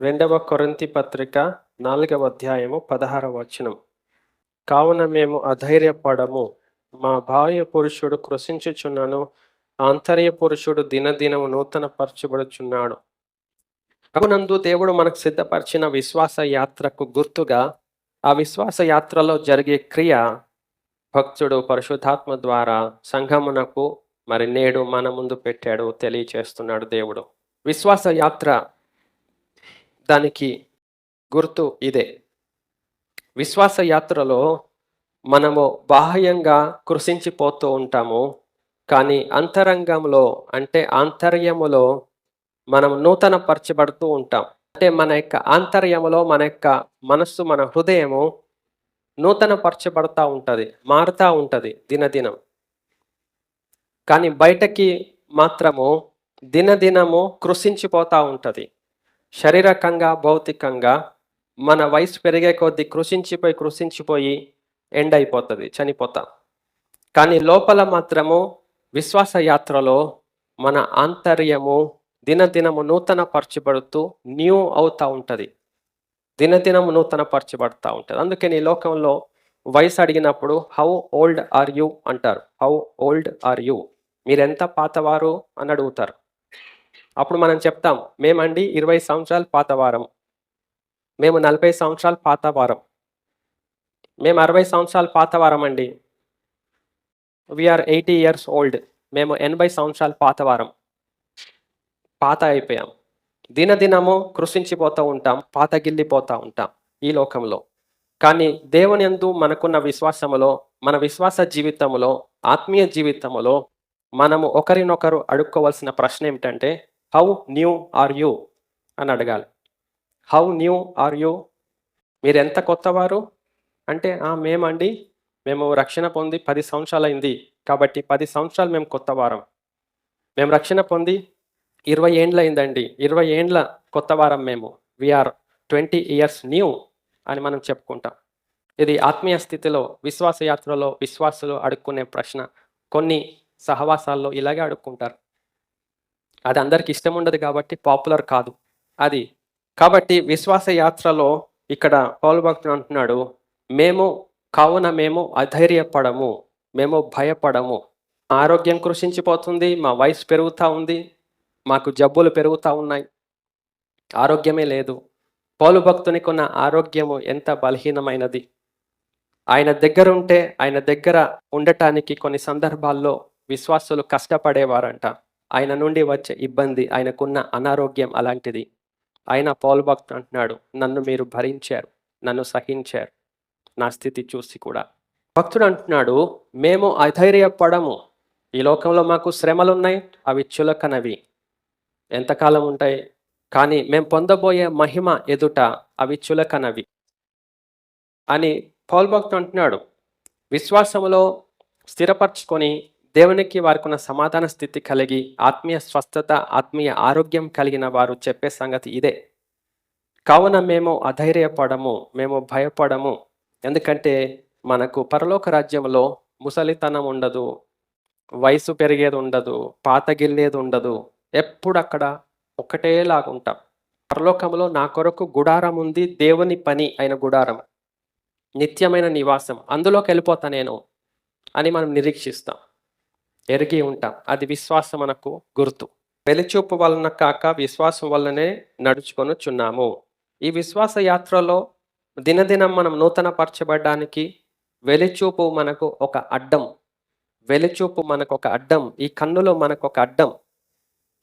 రెండవ కొరంతి పత్రిక నాలుగవ అధ్యాయము పదహారవ వచనం. కావున మేము అధైర్యపడము. మా బాహ్య పురుషుడు కృషించుచున్నాను ఆంతర్య పురుషుడు దినదినము నూతన పరచబడుచున్నాడు ప్రభునందు దేవుడు మనకు సిద్ధపరిచిన విశ్వాస యాత్రకు గుర్తుగా ఆ విశ్వాస యాత్రలో జరిగే క్రియ భక్తుడు పరిశుద్ధాత్మ ద్వారా సంఘమునకు మరి నేడు మన ముందు పెట్టాడు తెలియచేస్తున్నాడు దేవుడు. విశ్వాస యాత్ర దానికి గుర్తు ఇదే. విశ్వాస యాత్రలో మనము బాహ్యంగా కృషించిపోతూ ఉంటాము. కానీ అంతరంగంలో అంటే ఆంతర్యములో మనం నూతన పరచబడుతూ ఉంటాం. అంటే మన యొక్క ఆంతర్యములో మన యొక్క మనస్సు మన హృదయము నూతన పరచబడతా ఉంటుంది మారుతూ ఉంటుంది దినదినం. కానీ బయటకి మాత్రము దినదినము కృషించిపోతూ ఉంటుంది. శారీరకంగా భౌతికంగా మన వయసు పెరిగే కొద్దీ కృషించిపోయి కృషించిపోయి ఎండ్ అయిపోతుంది చనిపోతాం. కానీ లోపల మాత్రము విశ్వాస యాత్రలో మన ఆంతర్యము దినదినము నూతన పరచబడుతూ న్యూ అవుతూ ఉంటుంది. దినదినము నూతన పరచబడుతూ ఉంటుంది. అందుకని ఈ లోకంలో వయసు అడిగినప్పుడు హౌ ఓల్డ్ ఆర్ యూ అంటారు. హౌ ఓల్డ్ ఆర్ యూ మీరెంత పాతవారు? అని అడుగుతారు. అప్పుడు మనం చెప్తాం మేమండి ఇరవై సంవత్సరాలు పాతవారం మేము నలభై సంవత్సరాలు పాతవారం మేము అరవై సంవత్సరాలు పాతవారం అండి వీఆర్ ఎయిటీ ఇయర్స్ ఓల్డ్ మేము ఎనభై సంవత్సరాలు పాతవారం పాత అయిపోయాం. దినదినము కృషించిపోతూ ఉంటాం పాతగిల్లిపోతూ ఉంటాం ఈ లోకంలో. కానీ దేవుని ఎందు మనకున్న విశ్వాసములో మన విశ్వాస జీవితంలో ఆత్మీయ జీవితంలో మనము ఒకరినొకరు అడుక్కోవాల్సిన ప్రశ్న ఏమిటంటే హౌ న్యూ ఆర్ యూ అని అడగాలి. హౌ న్యూ ఆర్ యూ మీరు ఎంత కొత్తవారు? అంటే మేమండి మేము రక్షణ పొంది పది సంవత్సరాలు అయింది కాబట్టి పది సంవత్సరాలు మేము కొత్త వారం మేము రక్షణ పొంది ఇరవై ఏండ్ల ఇరవై ఏండ్ల కొత్త వారం మేము వీఆర్ ట్వంటీ ఇయర్స్ న్యూ అని మనం చెప్పుకుంటాం. ఇది ఆత్మీయ స్థితిలో విశ్వాస యాత్రలో విశ్వాసులు అడుక్కునే ప్రశ్న. కొన్ని సహవాసాల్లో ఇలాగే అడుక్కుంటారు. అది అందరికి ఇష్టం ఉండదు కాబట్టి పాపులర్ కాదు. అది కాబట్టి విశ్వాస యాత్రలో ఇక్కడ పౌలు భక్తుడు అంటున్నాడు మేము కావున మేము అధైర్యపడము మేము భయపడము. ఆరోగ్యం కృషించిపోతుంది మా వయసు పెరుగుతూ ఉంది మాకు జబ్బులు పెరుగుతూ ఉన్నాయి. ఆరోగ్యమే లేదు. పౌలు భక్తునికి ఉన్న ఆరోగ్యము ఎంత బలహీనమైనది. ఆయన దగ్గర ఉంటే ఆయన దగ్గర ఉండటానికి కొన్ని సందర్భాల్లో విశ్వాసులు కష్టపడేవారంట. ఆయన నుండి వచ్చే ఇబ్బంది ఆయనకున్న అనారోగ్యం అలాంటిది. ఆయన పాల్బాక్ట్ అంటున్నాడు నన్ను మీరు భరించారు నన్ను సహించారు నా స్థితి చూసి కూడా. భక్తుడు అంటున్నాడు మేము అధైర్యపడము. ఈ లోకంలో మాకు శ్రమలు ఉన్నాయి అవి చులకనవి. ఎంతకాలం ఉంటాయి? కానీ మేము పొందబోయే మహిమ ఎదుట అవి చులకనవి. అని పౌల్ అంటున్నాడు. విశ్వాసములో స్థిరపరచుకొని దేవునికి వారికి ఉన్న సమాధాన స్థితి కలిగి ఆత్మీయ స్వస్థత ఆత్మీయ ఆరోగ్యం కలిగిన వారు చెప్పే సంగతి ఇదే. కావున మేము అధైర్యపడము మేము భయపడము. ఎందుకంటే మనకు పరలోక రాజ్యంలో ముసలితనం ఉండదు వయసు పెరిగేది ఉండదు పాతగిల్లేది ఉండదు. ఎప్పుడు అక్కడ ఒకటేలాగా ఉంటాం. పరలోకంలో నా కొరకు గుడారం ఉంది దేవుని పని అయిన గుడారం. నిత్యమైన నివాసం. అందులోకి వెళ్ళిపోతా నేను అని మనం నిరీక్షిస్తాం. ఎరిగి ఉంటాం. అది విశ్వాసం మనకు గుర్తు. వెలిచూపు వలన కాక విశ్వాసం వల్లనే నడుచుకొనుచున్నాము. ఈ విశ్వాస యాత్రలో దినదినం మనం నూతన పరచబడడానికి వెలిచూపు మనకు ఒక అడ్డం. వెలిచూపు మనకు ఒక అడ్డం. ఈ కన్నులో మనకు ఒక అడ్డం.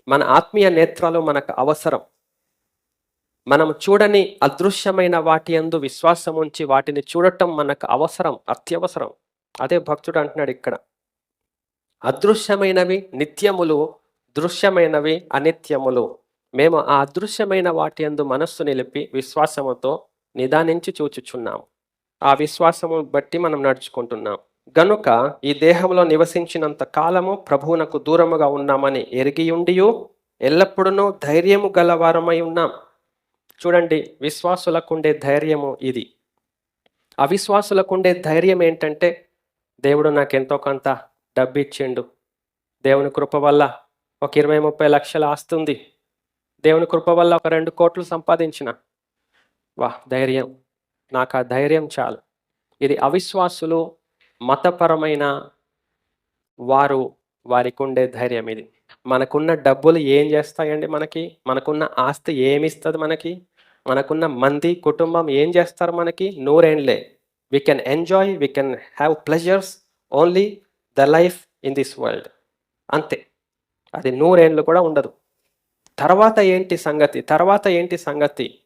మన ఆత్మీయ నేత్రాలు మనకు అవసరం. మనం చూడని అదృశ్యమైన వాటి యందు విశ్వాసం ఉంచి వాటిని చూడటం మనకు అవసరం అత్యవసరం. అదే భక్తుడు అంటున్నాడు ఇక్కడ. అదృశ్యమైనవి నిత్యములు దృశ్యమైనవి అనిత్యములు. మేము ఆ అదృశ్యమైన వాటి యందు మనస్సు నిలిపి విశ్వాసముతో నిదానించి చూచుచున్నాం ఆ విశ్వాసము బట్టి మనం నడుచుకుంటున్నాం గనుక ఈ దేహంలో నివసించినంత కాలము ప్రభువునకు దూరముగా ఉన్నామని ఎరిగియుండియు ఎల్లప్పుడూ ధైర్యము గలవారమై ఉన్నాం. చూడండి విశ్వాసులకుండే ధైర్యము ఇది. అవిశ్వాసులకుండే ధైర్యం ఏంటంటే దేవుడు నాకు ఎంతో కొంత డబ్బు ఇచ్చిండు దేవుని కృప వల్ల ఒక ఇరవై ముప్పై లక్షల ఆస్తుంది దేవుని కృప వల్ల ఒక రెండు కోట్లు సంపాదించిన. వా ధైర్యం. నాకు ఆ ధైర్యం చాలు. ఇది అవిశ్వాసులు మతపరమైన వారు వారికి ఉండే ధైర్యం ఇది. మనకున్న డబ్బులు ఏం చేస్తాయండి మనకి? మనకున్న ఆస్తి ఏమిస్తుంది మనకి? మనకున్న మంది కుటుంబం ఏం చేస్తారు మనకి? నూరేండ్లే. We can enjoy we can have pleasures only the life in this world. అంతే. అది నూరేళ్ళు కూడా ఉండదు. తర్వాత ఏంటి సంగతి? తర్వాత ఏంటి సంగతి?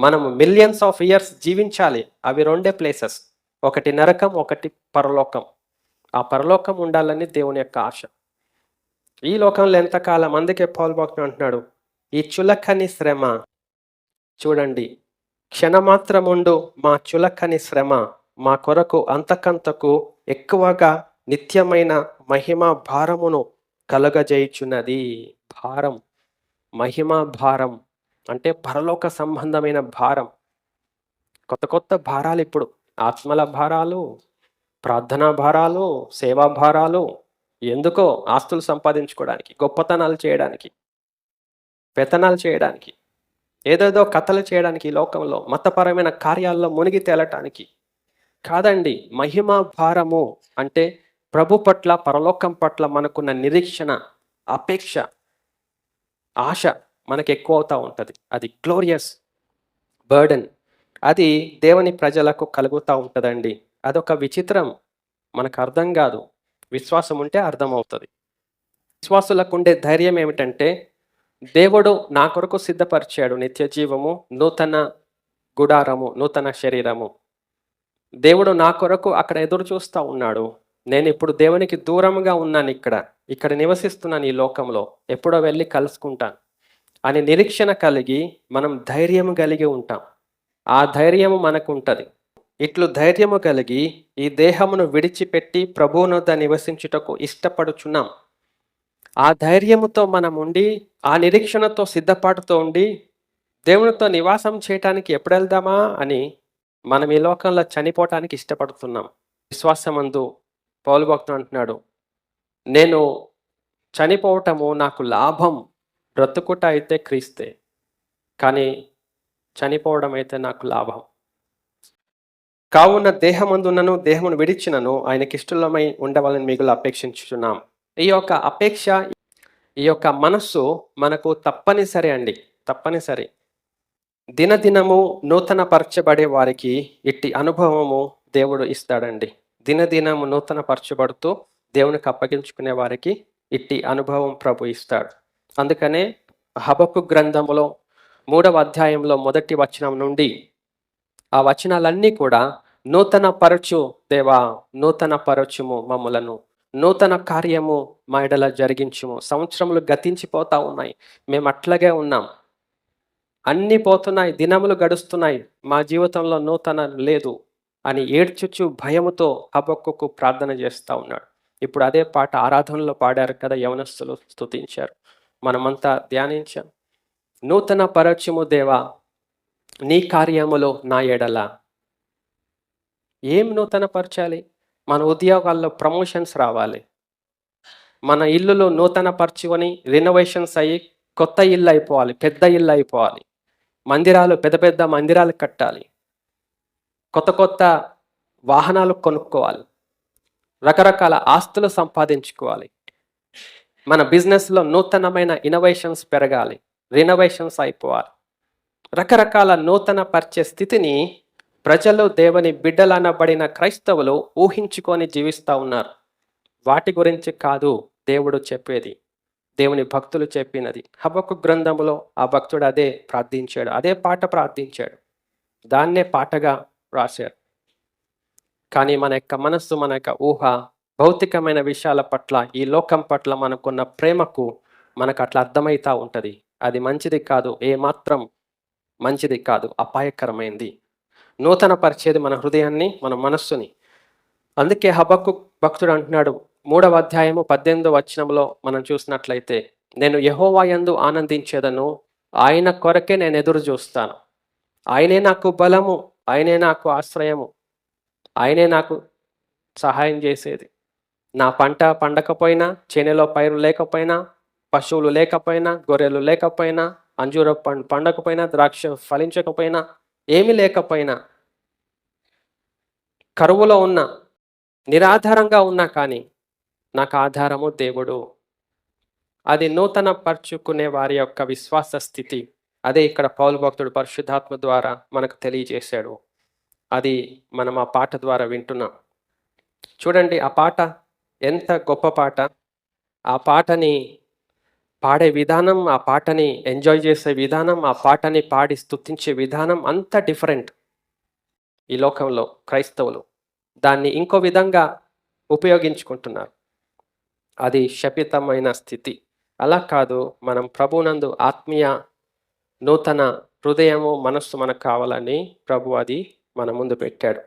మనం మిలియన్స్ ఆఫ్ ఇయర్స్ జీవించాలి. అవి రెండే ప్లేసెస్. ఒకటి నరకం ఒకటి పరలోకం. ఆ పరలోకం ఉండాలని దేవుని యొక్క ఆశ. ఈ లోకంలో ఎంతకాలం? అందుకే పాల్ భక్తుడు అంటున్నాడు. ఈ చులకని శ్రమ. చూడండి. క్షణమాత్రముండు మా చులకని శ్రమ మా కొరకు అంతకంతకు ఎక్కువగా నిత్యమైన మహిమ భారమును కలగజేయుచున్నది భారం. మహిమ భారం అంటే పరలోక సంబంధమైన భారం. కొత్త కొత్త భారాలు ఇప్పుడు ఆత్మల భారాలు ప్రార్థనా భారాలు సేవా భారాలు ఎందుకో ఆస్తులు సంపాదించుకోవడానికి గొప్పతనాలు చేయడానికి పెతనాలు చేయడానికి ఏదేదో కథలు చేయడానికి లోకంలో మతపరమైన కార్యాల్లో మునిగి తేలటానికి. కాదండి మహిమ భారము అంటే ప్రభు పట్ల పరలోకం పట్ల మనకున్న నిరీక్షణ అపేక్ష ఆశ మనకు ఎక్కువ అవుతూ ఉంటుంది. అది గ్లోరియస్ బర్డెన్ అది దేవుని ప్రజలకు కలుగుతూ ఉంటుందండి. అదొక విచిత్రం. మనకు అర్థం కాదు. విశ్వాసం ఉంటే అర్థమవుతుంది. విశ్వాసులకు ఉండే ధైర్యం ఏమిటంటే దేవుడు నా కొరకు సిద్ధపరిచాడు నిత్య జీవము నూతన గుడారము నూతన శరీరము. దేవుడు నా కొరకు అక్కడ ఎదురు చూస్తూ ఉన్నాడు. నేను ఇప్పుడు దేవునికి దూరంగా ఉన్నాను ఇక్కడ. ఇక్కడ నివసిస్తున్నాను ఈ లోకంలో ఎప్పుడో వెళ్ళి కలుసుకుంటాను. అని నిరీక్షణ కలిగి మనం ధైర్యం కలిగి ఉంటాం. ఆ ధైర్యము మనకు ఉంటుంది ఇట్లు ధైర్యము కలిగి ఈ దేహమును విడిచిపెట్టి ప్రభువునొద్ద నివసించుటకు ఇష్టపడుచున్నాం. ఆ ధైర్యముతో మనం ఉండి ఆ నిరీక్షణతో సిద్ధపాటుతో ఉండి దేవునితో నివాసం చేయటానికి ఎప్పుడు వెళ్దామా అని మనం ఈ లోకంలో చనిపోవటానికి ఇష్టపడుతున్నాం. విశ్వాసమందు పౌలు భక్తుడు అంటున్నాడు నేను చనిపోవటము నాకు లాభం బ్రతుకుట అయితే క్రీస్తే కానీ చనిపోవడం అయితే నాకు లాభం. కావున దేహమందునను దేహమును విడిచినను ఆయనకి ఇష్టమై ఉండవాలని మిగులు అపేక్షించుచున్నాం. ఈ యొక్క అపేక్ష ఈ యొక్క మనస్సు మనకు తప్పనిసరి అండి తప్పనిసరి. దినదినము నూతన పరచబడే వారికి ఇట్టి అనుభవము దేవుడు ఇస్తాడండి. దినదినము నూతన పరచబడుతూ దేవునికి అప్పగించుకునే వారికి ఇట్టి అనుభవం ప్రభు ఇస్తాడు. అందుకనే హబకు గ్రంథములో మూడవ అధ్యాయంలో మొదటి వచనం నుండి ఆ వచనాలన్నీ కూడా నూతన పరచు దేవా నూతన పరచుము మమ్మలను. నూతన కార్యము మా ఎడల జరిగించుము. సంవత్సరములు గతించిపోతా ఉన్నాయి. మేము అట్లాగే ఉన్నాం. అన్నీ పోతున్నాయి. దినములు గడుస్తున్నాయి. మా జీవితంలో నూతన లేదు. అని ఏడ్చుచు భయముతో హబక్కు ప్రార్థన చేస్తూ ఉన్నాడు. ఇప్పుడు అదే పాట ఆరాధనలో పాడారు కదా యవనస్తులు స్తుతించారు. మనమంతా ధ్యానించాం. నూతన పరచుము దేవా నీ కార్యములో నా ఎడల. ఏం నూతన పరచాలి? మన ఉద్యోగాల్లో ప్రమోషన్స్ రావాలి. మన ఇల్లులో నూతన పరచుకొని రినోవేషన్స్ అయ్యి కొత్త ఇల్లు అయిపోవాలి పెద్ద ఇల్లు అయిపోవాలి. మందిరాలు పెద్ద పెద్ద మందిరాలు కట్టాలి. కొత్త కొత్త వాహనాలు కొనుక్కోవాలి. రకరకాల ఆస్తులు సంపాదించుకోవాలి. మన బిజినెస్లో నూతనమైన ఇన్నోవేషన్స్ పెరగాలి. రినోవేషన్స్ అయిపోవాలి. రకరకాల నూతన పరిచే స్థితిని ప్రజలు దేవుని బిడ్డలనబడిన క్రైస్తవులు ఊహించుకొని జీవిస్తూ ఉన్నారు. వాటి గురించి కాదు దేవుడు చెప్పేది. దేవుని భక్తులు చెప్పినది. హబకు గ్రంథములో ఆ భక్తుడు అదే ప్రార్థించాడు. అదే పాట ప్రార్థించాడు. దాన్నే పాటగా రాశారు. కానీ మన యొక్క మనస్సు మన యొక్క ఊహ భౌతికమైన విషయాల పట్ల ఈ లోకం పట్ల మనకున్న ప్రేమకు మనకు అట్లా అర్థమవుతా ఉంటుంది. అది మంచిది కాదు ఏ మాత్రం మంచిది కాదు అపాయకరమైంది. నూతన పరిచేది మన హృదయాన్ని మన మనస్సుని. అందుకే హబక్కు భక్తుడు అంటున్నాడు మూడవ అధ్యాయము పద్దెనిమిదో వచనంలో మనం చూసినట్లయితే నేను యహోవాయందు ఆనందించేదను ఆయన కొరకే నేను ఎదురు చూస్తాను. ఆయనే నాకు బలము ఆయనే నాకు ఆశ్రయము. ఆయనే నాకు సహాయం చేసేది. నా పంట పండకపోయినా చేనులో పైరు లేకపోయినా పశువులు లేకపోయినా గొర్రెలు లేకపోయినా అంజూర పండు పండకపోయినా ద్రాక్ష ఫలించకపోయినా ఏమీ లేకపోయినా కరువులో ఉన్న నిరాధారంగా ఉన్నా కానీ నాకు ఆధారము దేవుడు. అది నూతన పరుచుకునే వారి యొక్క విశ్వాస స్థితి. అదే ఇక్కడ పౌలు భక్తుడు పరిశుద్ధాత్మ ద్వారా మనకు తెలియజేశాడు. అది మనం ఆ పాట ద్వారా వింటున్నాం. చూడండి ఆ పాట ఎంత గొప్ప పాట. ఆ పాటని పాడే విధానం ఆ పాటని ఎంజాయ్ చేసే విధానం ఆ పాటని పాడి స్తుతించే విధానం అంత డిఫరెంట్ ఈ లోకంలో క్రైస్తవులు. దాన్ని ఇంకో విధంగా ఉపయోగించుకుంటున్నారు. అది శపితమైన స్థితి. అలా కాదు మనం ప్రభునందు ఆత్మీయ నూతన హృదయము మనస్సు మనకు కావాలని ప్రభు అది మన ముందు పెట్టాడు.